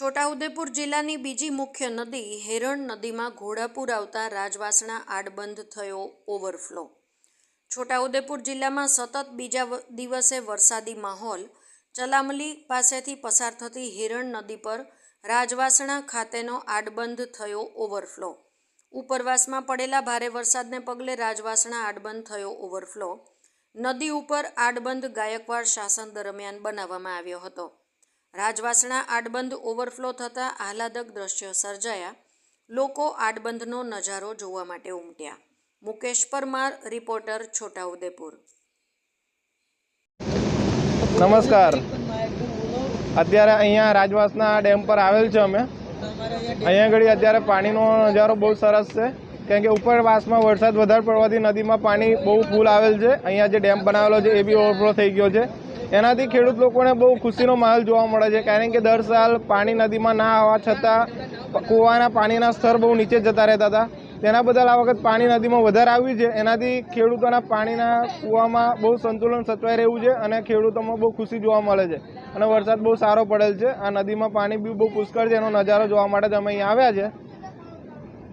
છોટાઉદેપુર જિલ્લાની બીજી મુખ્ય નદી હેરણ નદીમાં ઘોડાપુર આવતા રાજવાસણા આડબંધ થયો ઓવરફ્લો. છોટાઉદેપુર જિલ્લામાં સતત બીજા દિવસે વરસાદી માહોલ. ચલામલી પાસેથી પસાર થતી હિરણ નદી પર રાજવાસણા ખાતેનો આડબંધ થયો ઓવરફ્લો. ઉપરવાસમાં પડેલા ભારે વરસાદને પગલે રાજવાસણા આડબંધ થયો ઓવરફ્લો. નદી ઉપર આડબંધ ગાયકવાડ શાસન દરમિયાન બનાવવામાં આવ્યો હતો. રાજવાસણા આડબંધ ઓવરફ્લો થતાં આહલાદક દ્રશ્યો સર્જાયા. લોકો આડબંધનો નજારો જોવા માટે ઉમટ્યા. મુકેશ પરમાર, રિપોર્ટર છોટાઉદેપુર. નમસ્કાર. અત્યારે અહીંયા રાજવાસના ડેમ પર આવેલ છે અમે. અહીંયા આગળ અત્યારે પાણીનો નજારો બહુ સરસ છે. કેમ કે ઉપરવાસમાં વરસાદ વધારે પડવાથી નદીમાં પાણી બહુ ફૂલ આવેલ છે. અહીંયા જે ડેમ બનાવેલો છે એ બી ઓવરફ્લો થઈ ગયો છે. એનાથી ખેડૂત લોકોને બહુ ખુશીનો માહોલ જોવા મળે છે. કારણ કે દર સાલ પાણી નદીમાં ના આવવા છતાં કૂવાના પાણીના સ્તર બહુ નીચે જતા રહેતા હતા. તેના બદલ આ વખત પાણી નદીમાં વધારે આવ્યું છે. એનાથી ખેડૂતોના પાણીના કૂવામાં બહુ સંતુલન સચવાઈ રહ્યું છે અને ખેડૂતોમાં બહુ ખુશી જોવા મળે છે. અને વરસાદ બહુ સારો પડેલ છે. આ નદીમાં પાણી બી બહુ પુષ્કળ છે. એનો નજારો જોવા માટે જ અમે અહીં આવ્યા છે.